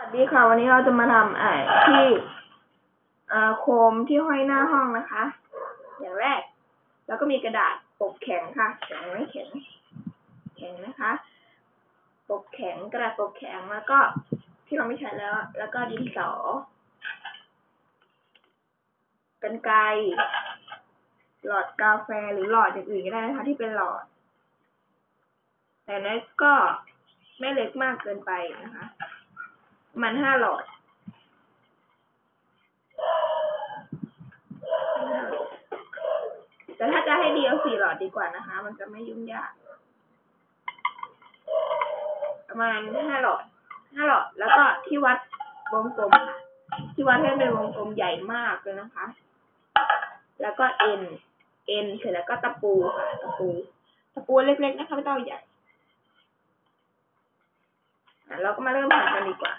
วัสดีค่ะ วันนี้เราจะมาทำไอ้ที่โคมที่ห้อยหน้าห้องนะคะ อย่างแรก แล้วก็มีกระดาษปกแข็งค่ะแข็งไม่แข็งแข็งนะคะปกแข็งกระดาษปกแข็งแล้วก็ที่เราไม่ใช้แล้ว แล้วก็ดินสอกันไกหลอดกาแฟหรือหลอดอย่างอื่นก็ได้นะคะ ที่เป็นหลอด แต่นั้นก็ไม่เล็กมากเกินไปนะคะ มันห้าหลอดแต่ถ้าจะให้ดีเอาสี่หลอดดีกว่านะคะ มันจะไม่ยุ่งยาก ประมาณห้าหลอดห้าหลอด แล้วก็ที่วัดวงกลมค่ะ ที่วัดให้เป็นวงกลมใหญ่มากเลยนะคะ แล้วก็เอ็น เอ็นเสร็จแล้วก็ตะปูค่ะ ตะปู ตะปูเล็กๆนะคะไม่ต้องใหญ่อะเราก็มาเริ่มทำกันดีกว่า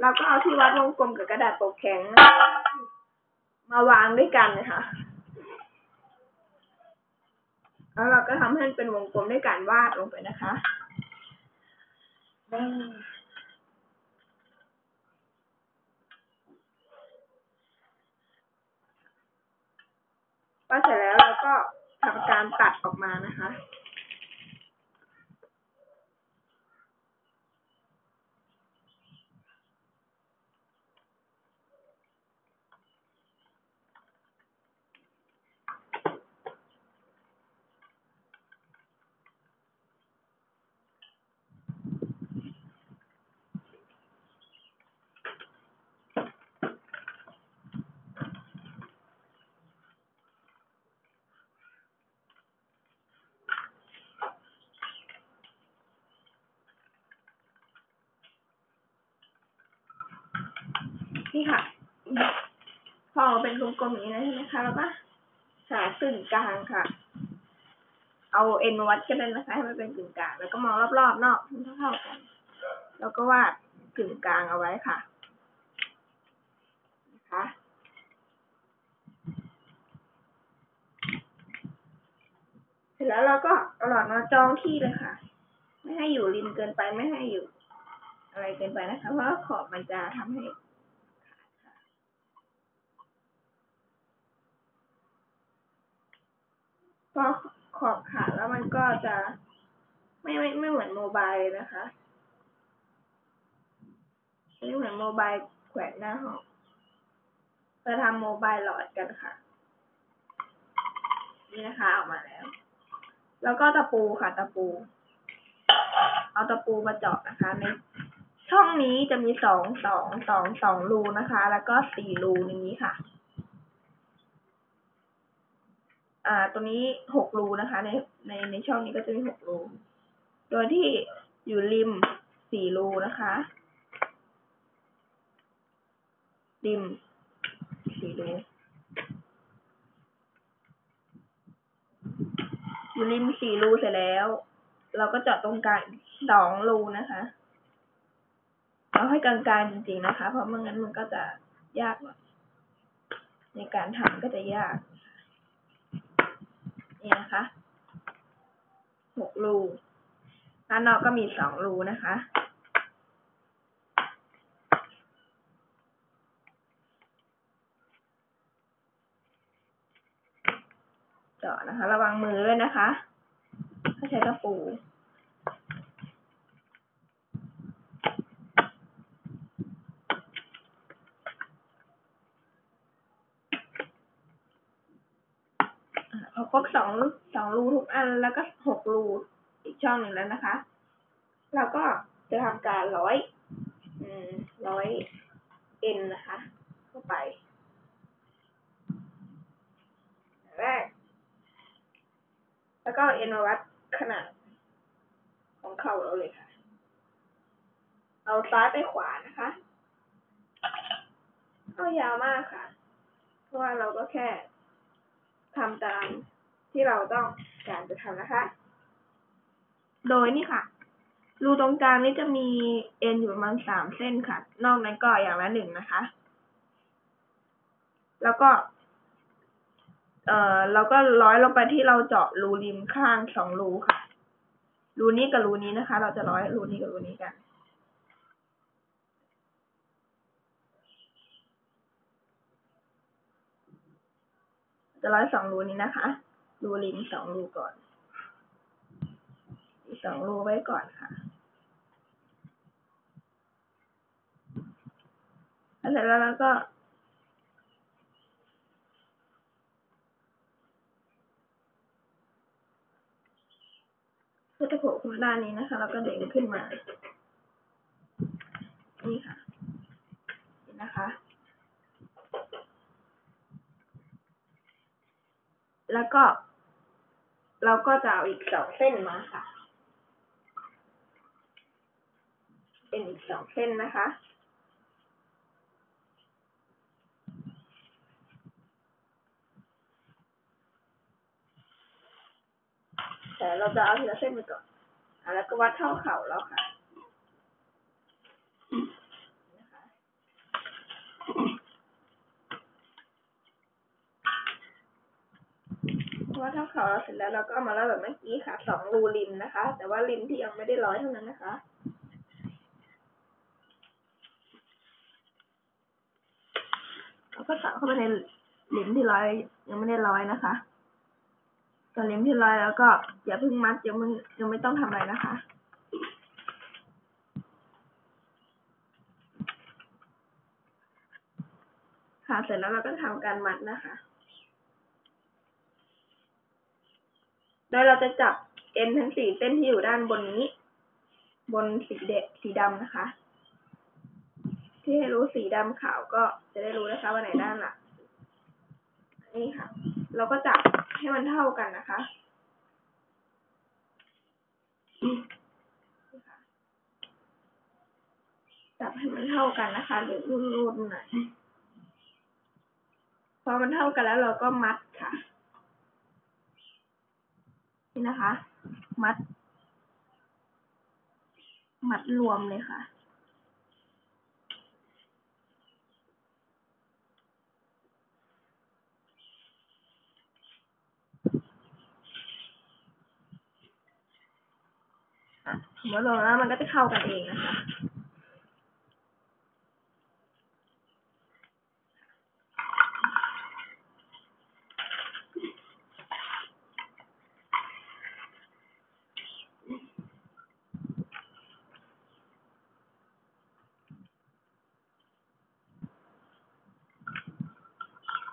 เราก็เอาที่วัดวงกลมกับกระดาษปกแข็ง มาวางด้วยกันนะคะแล้วเราก็ทำให้มันเป็นวงกลมด้วยการวาดลงไปนะคะวาดเสร็จแล้วเราก็ทำการตัดออกมานะคะ นี่ค่ะ พอเป็นกลมๆอย่างนี้นะใช่ไหมคะแล้วก็หาตึงกลางค่ะ เอาเอ็นมาวัดกันเลยนะคะให้มันเป็นกึ่งกลาง แล้วก็มองรอบๆนอกเท่าๆกัน แล้วก็วาดกึ่งกลางเอาไว้ค่ะนะคะเสร็จแล้วเราก็เอาหลอดมาจองที่เลยค่ะ ไม่ให้อยู่ริมเกินไปไม่ให้อยู่ อะไรเกินไปนะคะ เพราะขอบมันจะทำให้ พอขอบขาดแล้วมันก็จะไม่ไม่ไม่เหมือนโมบายนะคะไม่เหมือนโมบายแขวนหน้าห้องจะทำโมบายหลอดกันค่ะ นี่นะคะออกมาแล้ว แล้วก็ตะปูค่ะตะปู เอาตะปูมาเจาะนะคะในช่องนี้จะมีสองสองสองสองรูนะคะ แล้วก็สี่รูนี้ค่ะ อ่า ตัวนี้หกรูนะคะ ในในในช่องนี้ก็จะมีหกรู โดยที่อยู่ริมสี่รูนะคะ ริมสี่รูอยู่ริมสี่รูเสร็จแล้ว เราก็เจาะตรงกลางสองรูนะคะเอาให้กลางๆจริงๆนะคะ เพราะไม่งั้นมันก็จะยากในการทำก็จะยาก นี่นะคะหกรูด้านนอกก็มีสองรูนะคะเจาะนะคะ ระวังมือด้วยนะคะ ถ้าใช้ตะปู พอค รบสองสองรูทุกอันแล้วก็หกรูอีกช่องหนึ่งแล้วนะคะ เราก็จะทำการร้อยร้อยเอ็นนะคะ เข้าไปแรกแล้วก็เอ็นวัดขนาดของเข่าเราเลยค่ะ เอาซ้ายไปขวานะคะเข้ายาวมากค่ะ เพราะว่าเราก็แค่ทำตาม ที่เราต้องการจะทำนะคะ โดยนี่ค่ะ รูตรงกลางนี้จะมีเอ็นอยู่ประมาณสามเส้นค่ะ นอกนั้นก็อย่างละหนึ่งนะคะ แล้วก็เอ่อเราก็ร้อยลงไปที่เราเจาะรูริมข้างสองรูค่ะ รูนี้กับรูนี้นะคะ เราจะร้อยรูนี้กับรูนี้กัน จะร้อยสองรูนี้นะคะ รูริมสองรูก่อนสองรูไว้ก่อนค่ะแล้วเสร็จแล้วเราก็ก็จะโผล่ขึ้นด้านนี้นะคะ แล้วก็เด้งขึ้นมา นี่ค่ะนี่นะคะ แล้วก็ เราก็จะเอาอีกสองเส้นมาค่ะ เป็นอีกสองเส้นนะคะ แต่เราจะเอาทีละเส้นไปก่อนอแล้วก็วัดเท่าเข่าแล้วค่ะ นะคะวัดเท่าเขาเราเสร็จแล้วเราก็มาร้อยแบบเมื่อกี้ค่ะสองรูริมนะคะ แต่ว่าริมที่ยังไม่ได้ร้อยเท่านั้นนะคะเราก็ตัดเข้าไปในริมที่ร้อยยังไม่ได้ร้อยนะคะส่วนริมที่ร้อยแล้วก็อย่าเพิ่งมัดยังไม่ยังไม่ต้องทำอะไรนะคะค่ะเสร็จแล้วเราก็ทำการมัดนะคะ โดยเราจะจับเอ็นทั้งสี่เส้นที่อยู่ด้านบนนี้ บนสีเดสีดำนะคะ ที่ให้รู้สีดำขาวก็จะได้รู้นะคะว่าไหนด้านหลังนี่ค่ะ เราก็จับให้มันเท่ากันนะคะจับให้มันเท่ากันนะคะเดี๋ยวรูดๆหน่อยพอมันเท่ากันแล้วเราก็มัดค่ะ นี่นะคะ มัด มัดรวมเลยค่ะอะสมมติรวมแล้วมันก็จะเข้ากันเองนะคะ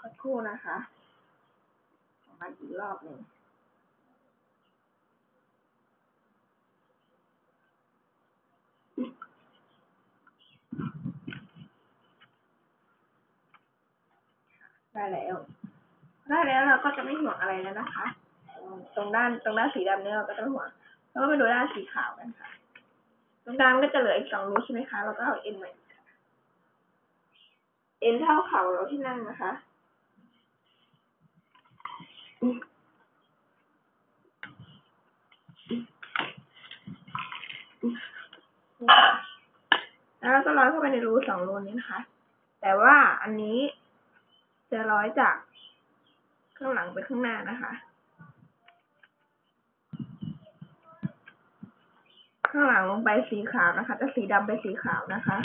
สัก ครู่นะคะขอมาอีกรอบหนึ่งได้แล้ว ได้แล้วเราก็จะไม่ห่วงอะไรแล้วนะคะ ตรงด้านตรงด้านสีดำเนี่ยเราก็จะไม่ห่วง แล้วก็ไปดูด้านสีขาวกันค่ะ ตรงกลางก็จะเหลืออีกสองรูใช่ไหมคะ เราก็เอาเอ็นใหม่เอ็นเท่าเข่าเราที่นั่งนะคะ นี่ค่ะ แล้วเราก็ร้อยเข้าไปในรูสองรูนี้นะคะ แต่ว่าอันนี้จะร้อยจากข้างหลังไปข้างหน้านะคะ ข้างหลังลงไปสีขาวนะคะจะสีดำไปสีขาวนะคะ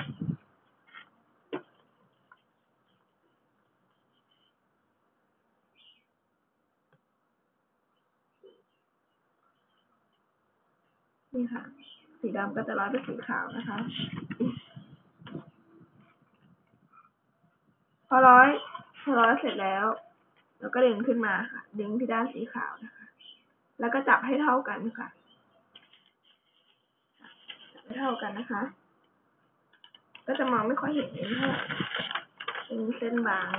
นี่ค่ะ สีดำก็จะร้อยไปสีขาวนะคะ พอร้อยพอร้อยเสร็จแล้วแล้วก็ดึงขึ้นมาค่ะ ดึงที่ด้านสีขาวนะคะ แล้วก็จับให้เท่ากันค่ะจับให้เท่ากันนะคะ ก็จะมองไม่ค่อยเห็นเองเท่าไหร่เป็นเส้นบาง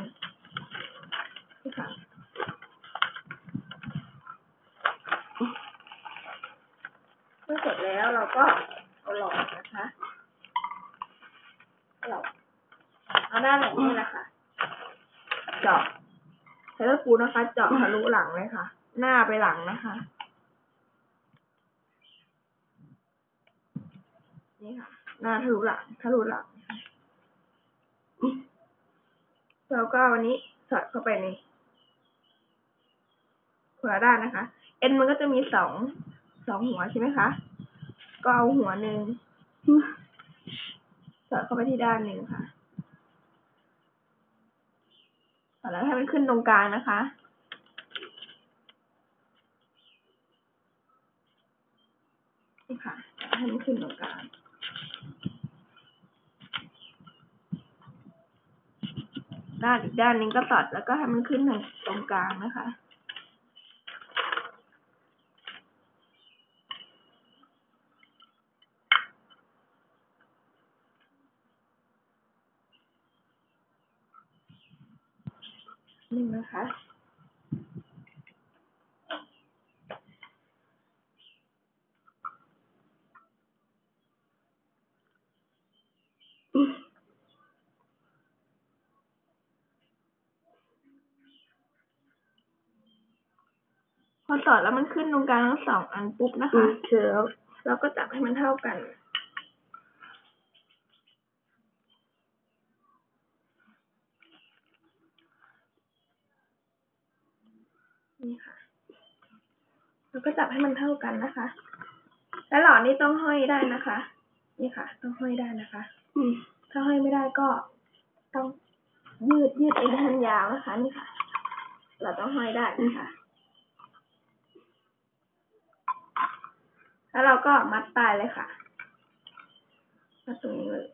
นี่ค่ะ เมื่อเสร็จแล้วเราก็เอาหลอดนะคะหลอดเอาด้านหลังนี่แหละค่ะ เจาะใช้ตะปูนะคะ เจาะทะลุหลังเลยค่ะ หน้าไปหลังนะคะ นี่ค่ะ หน้าทะลุหลังทะลุหลังแล้วก็วันนี้สอดเข้าไปในหัวด้านนะคะ เอ็นมันก็จะมีสอง สองหัวใช่ไหมคะ ก็เอาหัวหนึ่งสอดเข้าไปที่ด้านหนึ่งค่ะแล้วให้มันขึ้นตรงกลางนะคะ นี่ค่ะ ให้มันขึ้นตรงกลางด้านอีกด้านนึงก็ตัดแล้วก็ให้มันขึ้นตรงกลางนะคะ นี่นะคะ พอต่อแล้วมันขึ้นตรงกลางทั้งสองอันปุ๊บนะคะเชื่อแล้วเราก็จับให้มันเท่ากันนี่ค่ะ แล้วก็จับให้มันเท่ากันนะคะ แล้วหลอดนี้ต้องห้อยได้นะคะ นี่ค่ะ ต้องห้อยได้นะคะ ถ้าห้อยไม่ได้ก็ต้องยืดยืดเองให้มันยาวนะคะ นี่ค่ะ เราต้องห้อยได้นะคะแล้วเราก็มัดปลายเลยค่ะ มัดตรงนี้เลย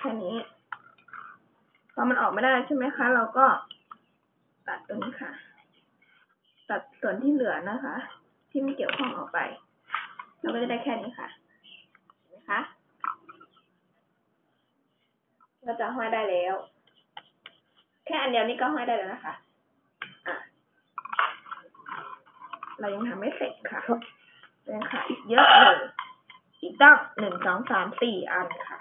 แค่นี้ พอมันออกไม่ได้ใช่ไหมคะ เราก็ตัดตรงนี้ค่ะ ตัดส่วนที่เหลือนะคะ ที่ไม่เกี่ยวข้องออกไป เราก็จะได้แค่นี้ค่ะเห็นไหมคะเราจะห้อยได้แล้ว แค่อันเดียวนี้ก็ห้อยได้แล้วนะคะอะเรายังทำไม่เสร็จค่ะยังขาดอีกเยอะเลย อีกตั้งหนึ่งสองสามสี่อันค่ะ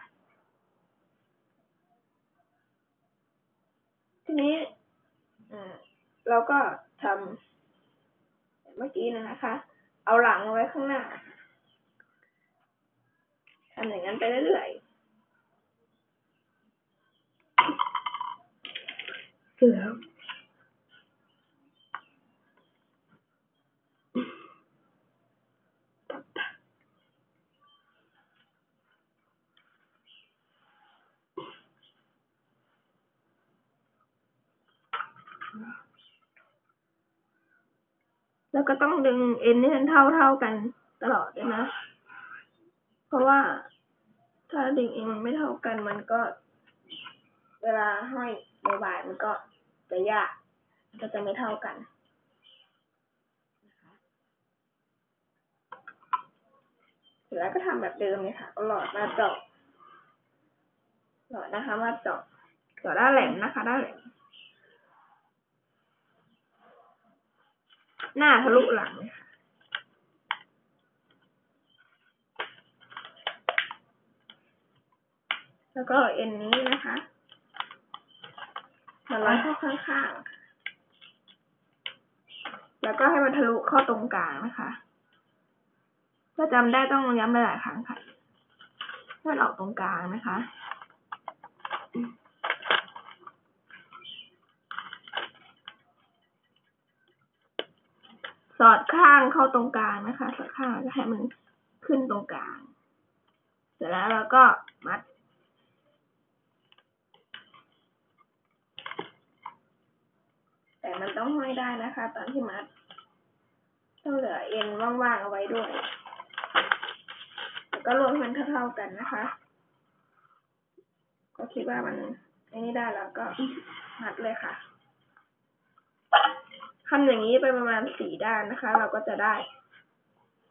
ทีนี้อ่าเราก็ทำเมื่อกี้นะคะ เอาหลังไว้ข้างหน้าทำอย่างนั้นไปเรื่อยๆเชื่อ แล้วก็ต้องดึงเอ็นให้มันเท่าเท่ากันตลอดเลยนะ เพราะว่าถ้าดึงเอ็นมันไม่เท่ากันมันก็ เวลาห้อยโมบายมันก็จะยากมันก็จะไม่เท่ากันเสร็จแล้วก็ทำแบบเดิมเลยค่ะเอาหลอดมาเจาะหลอดนะคะ มาเจาะเจาะด้านแหลมนะคะ ด้านแหลม หน้าทะลุหลังแล้วก็เอ็นนี้นะคะมาร้อยเข้าข้างๆ แล้วก็ให้มันทะลุเข้าตรงกลางนะคะ ถ้าจำได้ต้องย้ำไปหลายครั้งค่ะให้มันออกตรงกลางนะคะ สอดข้างเข้าตรงกลางนะคะ สอดข้างแล้วก็ให้มันขึ้นตรงกลาง เสร็จแล้วเราก็มัด แต่มันต้องห้อยได้นะคะ ตอนที่มัด ต้องเหลือเอ็นว่างๆเอาไว้ด้วย แล้วก็รวมให้มันเท่าๆกันนะคะ ก็คิดว่ามันอ้นี่ได้แล้วก็มัดเลยค่ะ ทำอย่างนี้ไปประมาณสี่ด้านนะคะ เราก็จะได้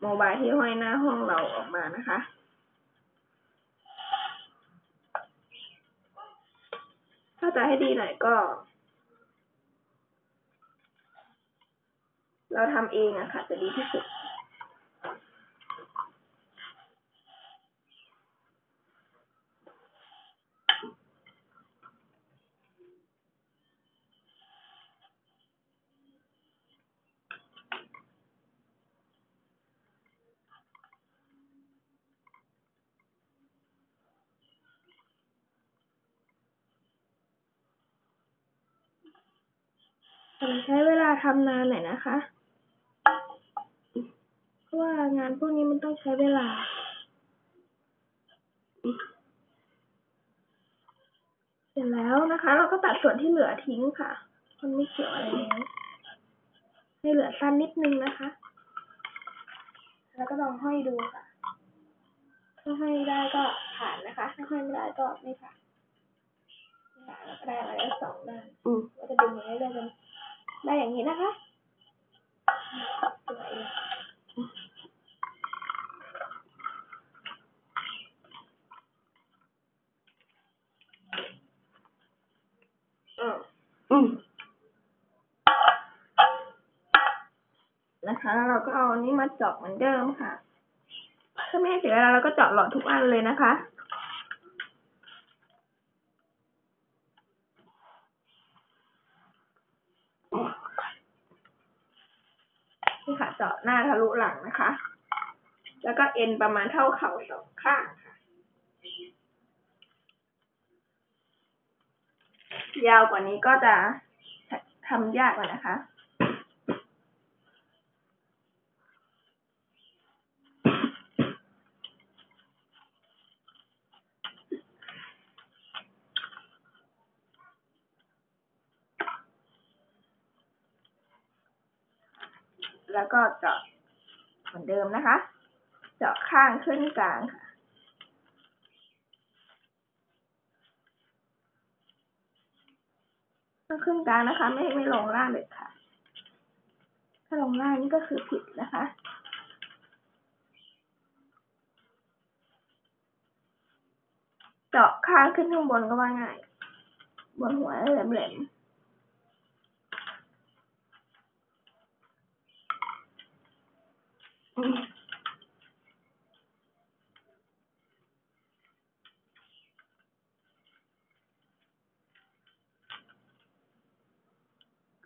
โมบายที่ห้อยหน้าห้องเราออกมานะคะ ถ้าจะให้ดีหน่อยก็ เราทำเองอะค่ะจะดีที่สุด อาจจะใช้เวลาทำนานหน่อยนะคะ เพราะว่างานพวกนี้มันต้องใช้เวลาเสร็จแล้วนะคะ เราก็ตัดส่วนที่เหลือทิ้งค่ะ มันไม่เกี่ยวอะไรแล้วให้เหลือสั้นนิดนึงนะคะ แล้วก็ลองห้อยดูค่ะ ถ้าห้อยได้ก็ผ่านนะคะ ถ้าห้อยไม่ได้ก็ไม่ผ่านค่ะแล้วก็ได้มาแล้วสองด้านอืมก็จะดึงอย่างนี้ได้เป็น ได้อย่างนี้นะคะอืมอืมนะคะแล้วเราก็เอานนี้มาเจาะเหมือนเดิมค่ะถ้าไม่ให้เสียเวลาเราก็เจาะหลอดทุกอันเลยนะคะ นี่ค่ะ เจาะหน้าังนะคะ แล้วก็เอ็นประมาณเท่าเข่าสองข้างค่ะ ยาวกว่านี้ก็จะทำยากกว่านะคะแล้วก็จะ เหมือนเดิมนะคะ เจาะข้างขึ้นกลางค่ะต้องขึ้นกลางนะคะ ไม่ไม่ลงล่างเด็ดค่ะ ถ้าลงล่างนี่ก็คือผิดนะคะเจาะข้างขึ้นข้างบนก็ว่าง่าย บนหัวแหลมๆ อืม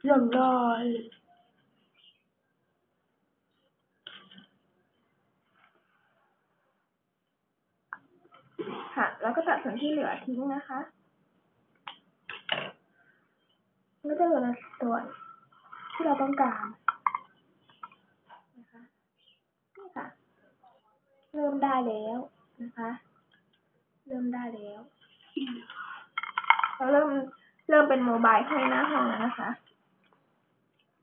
เรียบร้ค่ะ แล้วก็ตัดส่วนที่เหลือทิ้งนะคะก็จะเหลือส่วนที่เราต้องการนะคะ นี่ค่ะ เริ่มได้แล้วนะคะ เริ่มได้แล้วเราเริ่มเริ่มเป็นโมบายให้หน้าห้องแล้วนะคะ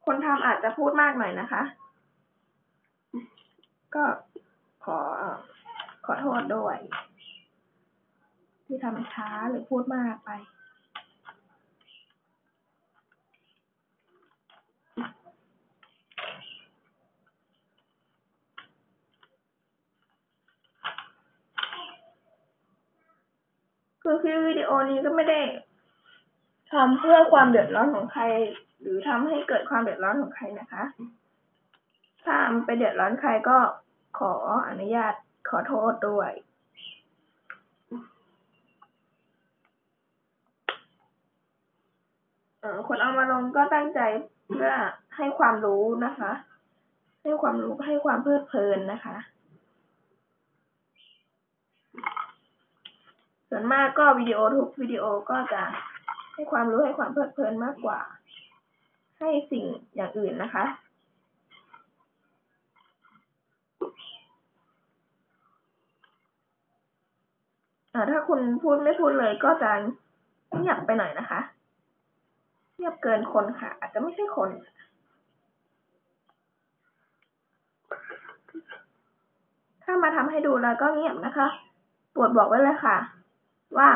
คนทำอาจจะพูดมากหน่อยนะคะ ก็ขอขอโทษด้วย ที่ทำช้าหรือพูดมากไป คือคลิปวิดีโอนี้ก็ไม่ได้ทำเพื่อความเดือดร้อนของใคร หรือทำให้เกิดความเดือดร้อนของใครนะคะ ถ้าไปเดือดร้อนใครก็ขออนุญาตขอโทษด้วยเออคนเอามาลงก็ตั้งใจเพื่อให้ความรู้นะคะ ให้ความรู้ให้ความเพลิดเพลินนะคะ ส่วนมากก็วิดีโอทุกวิดีโอก็จะให้ความรู้ให้ความเพลิดเพลินมากกว่า ให้สิ่งอย่างอื่นนะคะอ่ถ้าคุณพูดไม่พูดเลยก็จะเงียบไปหน่อยนะคะเงียบเกินคนค่ะ อาจจะไม่ใช่คนถ้ามาทำให้ดูแล้วก็เงียบนะคะ ปวดบอกไว้เลยค่ะ ว่า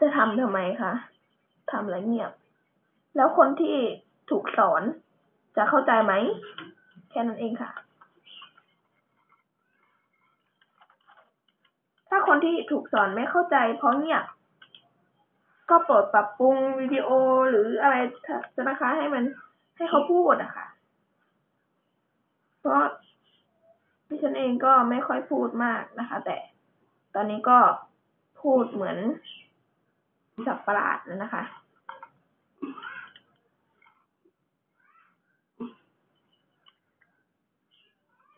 จะทำทำไมคะทำแล้วเงียบ แล้วคนที่ถูกสอนจะเข้าใจไหม แค่นั้นเองค่ะ ถ้าคนที่ถูกสอนไม่เข้าใจเพราะเงียบ ก็โปรดปรับปรุงวิดีโอหรืออะไรจะนะคะให้มันให้เขาพูดอะค่ะ เพราะดิฉันเองก็ไม่ค่อยพูดมากนะคะ แต่ตอนนี้ก็ พูดเหมือนสับประหลาดนะคะ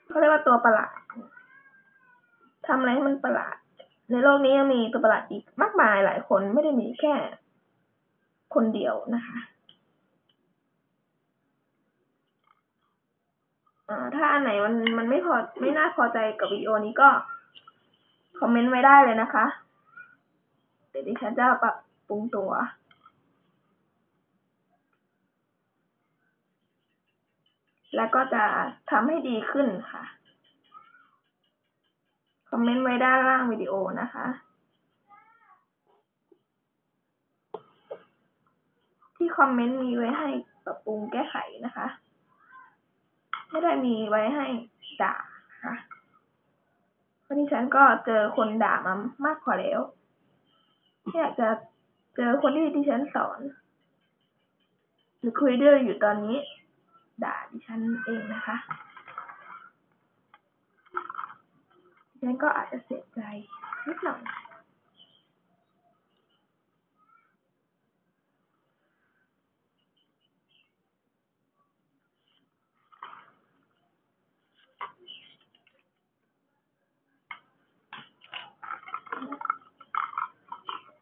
เขาเรียกว่าตัวประหลาดทำอะไรให้มันประหลาด ในโลกนี้ยังมีตัวประหลาดอีกมากมายหลายคนไม่ได้มีแค่คนเดียวนะคะถ้าอันไหนมันมันไม่พอไม่น่าพอใจกับวิดีโอนี้ก็คอมเมนต์ไว้ได้เลยนะคะ ดี๋ยวดิฉันจะปรับปรุงตัวแล้วก็จะทำให้ดีขึ้นค่ะ คอมเมนต์ไว้ด้านล่างวิดีโอนะคะ ที่คอมเมนต์มีไว้ให้ปรับปรุงแก้ไขนะคะ ไม่ได้มีไว้ให้ด่าค่ะเพราะดิฉันก็เจอคนด่ามามากกว่าแล้ว ที่อยากจะเจอคนที่ดิฉันสอน หรือคุยด้วยอยู่ตอนนี้ ด่าดิฉันเองนะคะดิฉันก็อาจจะเสียใจนิดหน่อย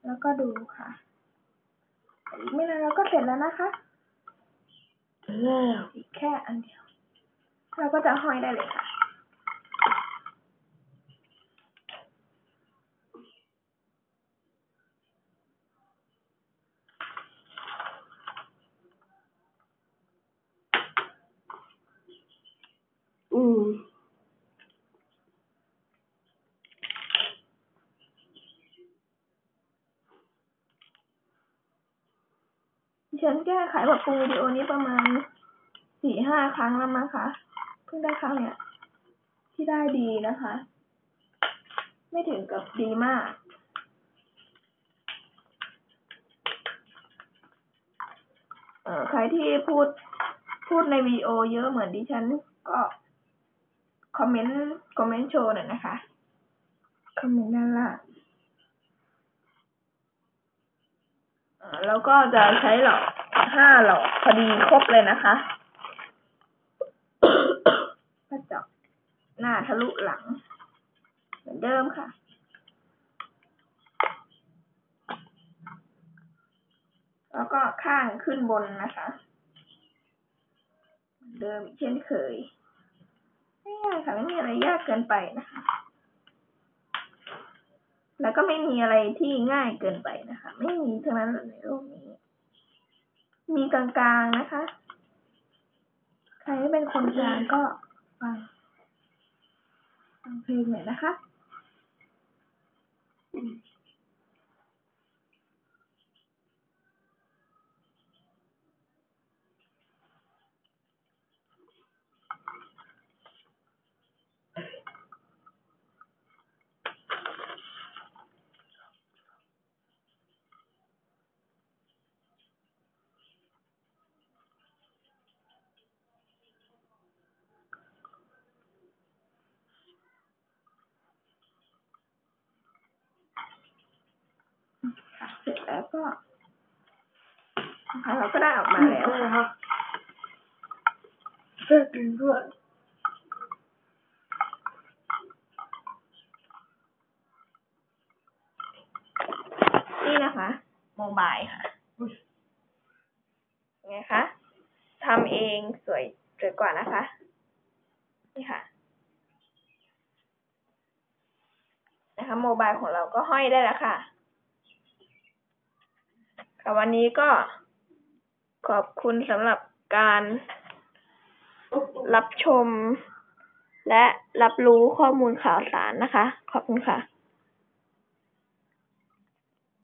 แล้ว ก็ดูค่ะ อีกไม่นานเราก็เสร็จแล้วนะคะแล้วอีกแค่อันเดียว เราก็จะห้อยได้เลยค่ะ อืม ดิ ฉันแก้ไขปรับปรุงวิดีโอนี้ประมาณสี่ห้าครั้งแล้วมั้งคะเพิ่งได้ครั้งเนี้ยที่ได้ดีนะคะ ไม่ถึงกับดีมาก เอ่อใครที่พูดพูดในวิดีโอเยอะเหมือนดิฉันก็คอมเมนต์คอมเมนต์โชว์หน่อยนะคะ คอมเมนต์ด้านล่างอ่า แล้วก็จะใช้หลอดห้าหลอดพอดีครบเลยนะคะก็เจาะหน้าทะลุหลัง เหมือนเดิมค่ะแล้วก็ข้างขึ้นบนนะคะเหมือนเดิมเช่นเคย ไม่ยากค่ะ ไม่มีอะไรยากเกินไปนะคะ แล้วก็ไม่มีอะไรที่ง่ายเกินไปนะคะ ไม่มีทั้งนั้นในโลกนี้ มีกลางๆนะคะ ใครเป็นคนกลางก็ฟังฟังเพลงหน่อยนะคะ ค่ะเสร็จ แล้วก็นะคะเราก็ได้ออกมาแล้วใช่ครับเลิกกินด้วยนี่นะคะโมบายค่ะไงคะทำเองสวยสวยกว่านะคะ นี่ค่ะ นะคะโมบายของเราก็ห้อยได้แล้วค่ะ ค่ะวันนี้ก็ขอบคุณสำหรับการรับชม และรับรู้ข้อมูลข่าวสารนะคะ ขอบคุณค่ะ